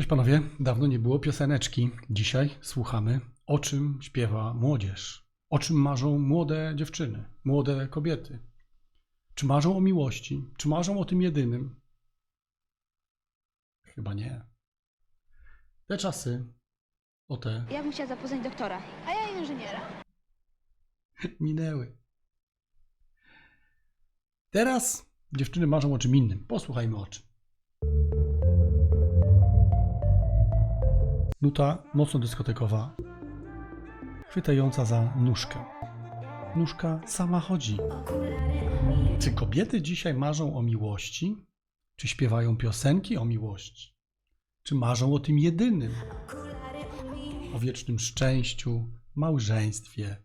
Cześć panowie, dawno nie było pioseneczki. Dzisiaj słuchamy, o czym śpiewa młodzież. O czym marzą młode dziewczyny, młode kobiety. Czy marzą o miłości? Czy marzą o tym jedynym? Chyba nie. Te czasy, o te Ja bym chciała zapoznać doktora. A ja inżyniera. minęły. Teraz dziewczyny marzą o czym innym. Posłuchajmy o czym. Nuta mocno dyskotekowa, chwytająca za nóżkę. Nóżka sama chodzi. Czy kobiety dzisiaj marzą o miłości? Czy śpiewają piosenki o miłości? Czy marzą o tym jedynym? O wiecznym szczęściu, małżeństwie,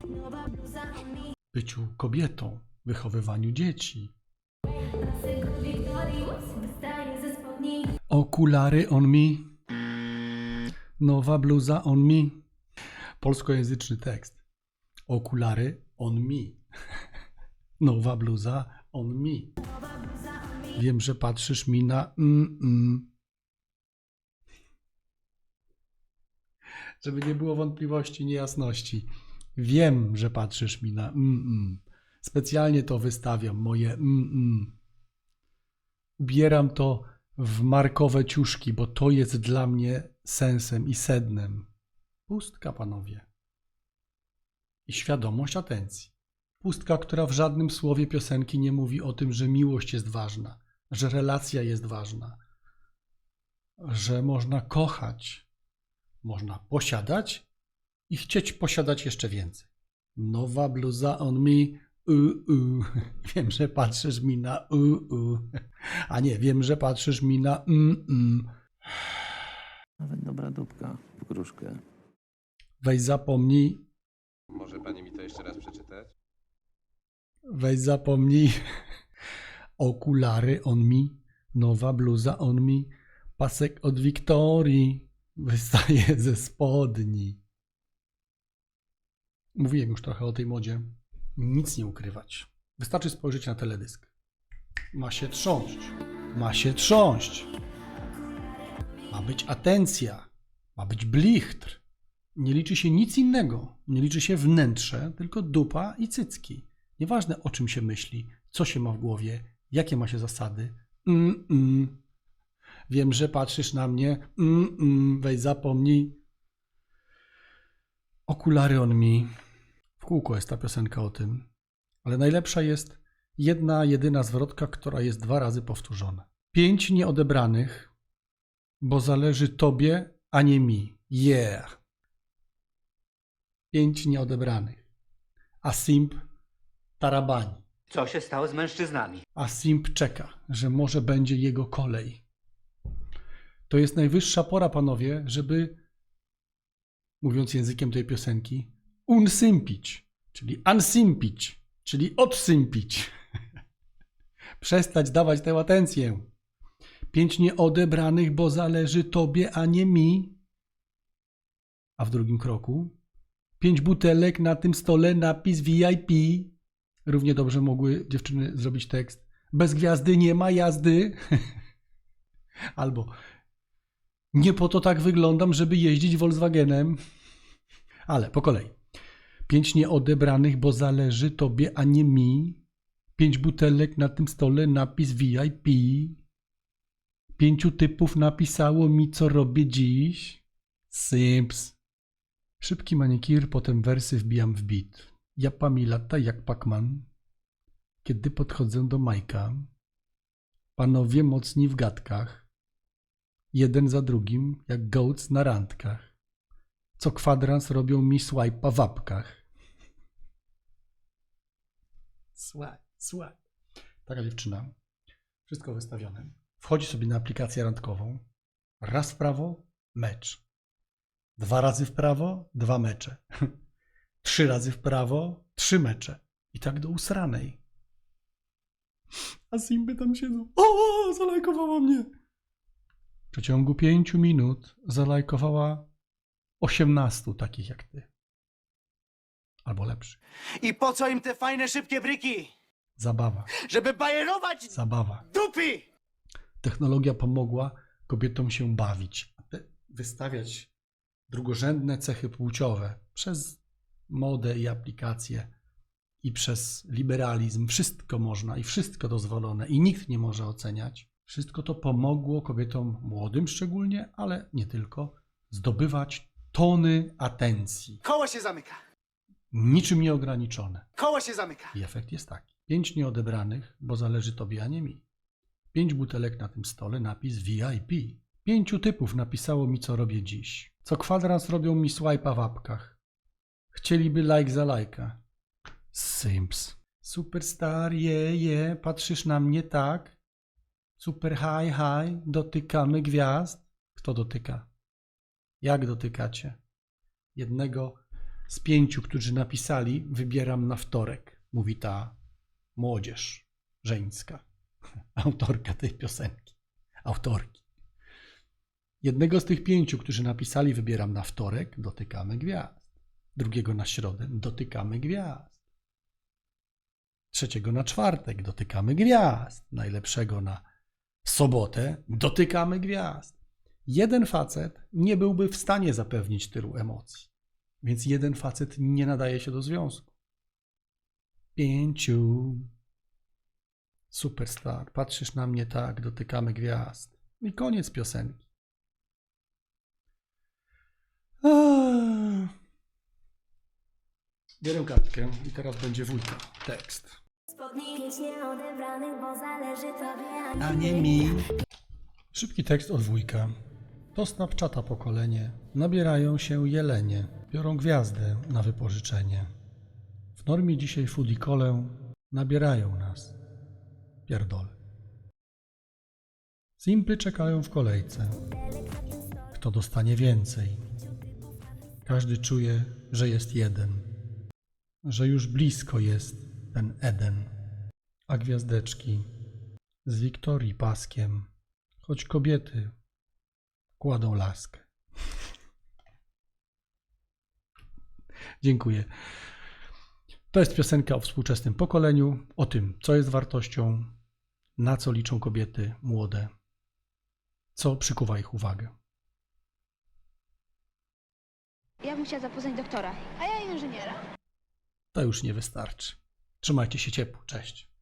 byciu kobietą, wychowywaniu dzieci. Okulary on mi. Nowa bluza on mi. Polskojęzyczny tekst. Okulary on mi. Nowa bluza on mi. Wiem, że patrzysz mi na mm, mm. Żeby nie było wątpliwości, niejasności. Wiem, że patrzysz mi na mm, mm. Specjalnie to wystawiam, moje mm, mm. Ubieram to w markowe ciuszki, bo to jest dla mnie sensem i sednem. Pustka, panowie. I świadomość atencji. Pustka, która w żadnym słowie piosenki nie mówi o tym, że miłość jest ważna, że relacja jest ważna, że można kochać, można posiadać i chcieć posiadać jeszcze więcej. Nowa bluza on mi. U, u. Wiem, że patrzysz mi na u, u. A nie, wiem, że patrzysz mi na mm, mm. Nawet dobra dupka w gruszkę. Weź zapomnij, Może pani mi to jeszcze raz przeczytać? weź zapomnij. Okulary on mi, nowa bluza on mi, pasek od Wiktorii wystaje ze spodni. Mówiłem już trochę o tej modzie. Nic nie ukrywać. Wystarczy spojrzeć na teledysk. Ma się trząść. Ma się trząść. Ma być atencja. Ma być blichtr. Nie liczy się nic innego. Nie liczy się wnętrze, tylko dupa i cycki. Nieważne o czym się myśli, co się ma w głowie, jakie ma się zasady. Mm, mm. Wiem, że patrzysz na mnie. Mm, mm. Weź zapomnij. Okulary on mi. W kółko jest ta piosenka o tym. Ale najlepsza jest jedna, jedyna zwrotka, która jest dwa razy powtórzona. Pięć nieodebranych, bo zależy tobie, a nie mi. Yeah. Pięć nieodebranych. A simp tarabani. Co się stało z mężczyznami? A simp czeka, że może będzie jego kolej. To jest najwyższa pora, panowie, żeby, mówiąc językiem tej piosenki, unsympić, czyli unsimpić, czyli odsympić. Przestać dawać tę atencję. Pięć nieodebranych, bo zależy tobie, a nie mi. A w drugim kroku pięć butelek na tym stole, napis VIP. Równie dobrze mogły dziewczyny zrobić tekst. Bez gwiazdy nie ma jazdy. Albo nie po to tak wyglądam, żeby jeździć Volkswagenem. Ale po kolei. Pięć nieodebranych, bo zależy tobie, a nie mi. Pięć butelek na tym stole, napis VIP. Pięciu typów napisało mi, co robię dziś. Simps. Szybki manikir, potem wersy wbijam w beat. Japa mi lata jak Pacman. Kiedy podchodzę do Majka. Panowie mocni w gadkach. Jeden za drugim, jak goats na randkach. Co kwadrans robią mi swipe'a w apkach. Swipe, swipe. Taka dziewczyna. Wszystko wystawione. Wchodzi sobie na aplikację randkową. Raz w prawo, mecz. Dwa razy w prawo, dwa mecze. Trzy razy w prawo, trzy mecze. I tak do usranej. A Simby tam siedzą. O, zalajkowała mnie. W przeciągu pięciu minut zalajkowała 18 takich jak ty. Albo lepszy. I po co im te fajne, szybkie bryki? Zabawa. Żeby bajerować Zabawa. dupy! Technologia pomogła kobietom się bawić. Wystawiać drugorzędne cechy płciowe przez modę i aplikacje i przez liberalizm. Wszystko można i wszystko dozwolone i nikt nie może oceniać. Wszystko to pomogło kobietom młodym szczególnie, ale nie tylko, zdobywać tony atencji. Koło się zamyka. Niczym nieograniczone. Koło się zamyka. I efekt jest taki. Pięć nieodebranych, bo zależy tobie, a nie mi. Pięć butelek na tym stole, napis VIP. Pięciu typów napisało mi, co robię dziś. Co kwadrans robią mi swipe'a w apkach. Chcieliby like za lajka. Simps. Superstar, je, je, patrzysz na mnie tak. Super high, high, dotykamy gwiazd. Kto dotyka? Jak dotykacie? Jednego z pięciu, którzy napisali, wybieram na wtorek, mówi ta młodzież żeńska, autorka tej piosenki, autorki. Jednego z tych pięciu, którzy napisali, wybieram na wtorek, dotykamy gwiazd. Drugiego na środę, dotykamy gwiazd. Trzeciego na czwartek, dotykamy gwiazd. Najlepszego na sobotę, dotykamy gwiazd. Jeden facet nie byłby w stanie zapewnić tylu emocji. Więc jeden facet nie nadaje się do związku. Pięciu. Superstar. Patrzysz na mnie tak, dotykamy gwiazd. I koniec piosenki. Bierę kartkę i teraz będzie wujka. Tekst. Spodni nieodebranych, bo zależy tobie, A nie mi. Szybki tekst od wujka. To Snapchata pokolenie. Nabierają się jelenie. Biorą gwiazdę na wypożyczenie. W normie dzisiaj foodie kolę nabierają nas. Pierdolę. Simpy czekają w kolejce. Kto dostanie więcej? Każdy czuje, że jest jeden. Że już blisko jest ten Eden. A gwiazdeczki z Wiktorii paskiem, choć kobiety kładą laskę. Dziękuję. To jest piosenka o współczesnym pokoleniu, o tym, co jest wartością, na co liczą kobiety młode, co przykuwa ich uwagę. Ja bym chciała zapoznać doktora. A ja inżyniera. To już nie wystarczy. Trzymajcie się ciepło. Cześć.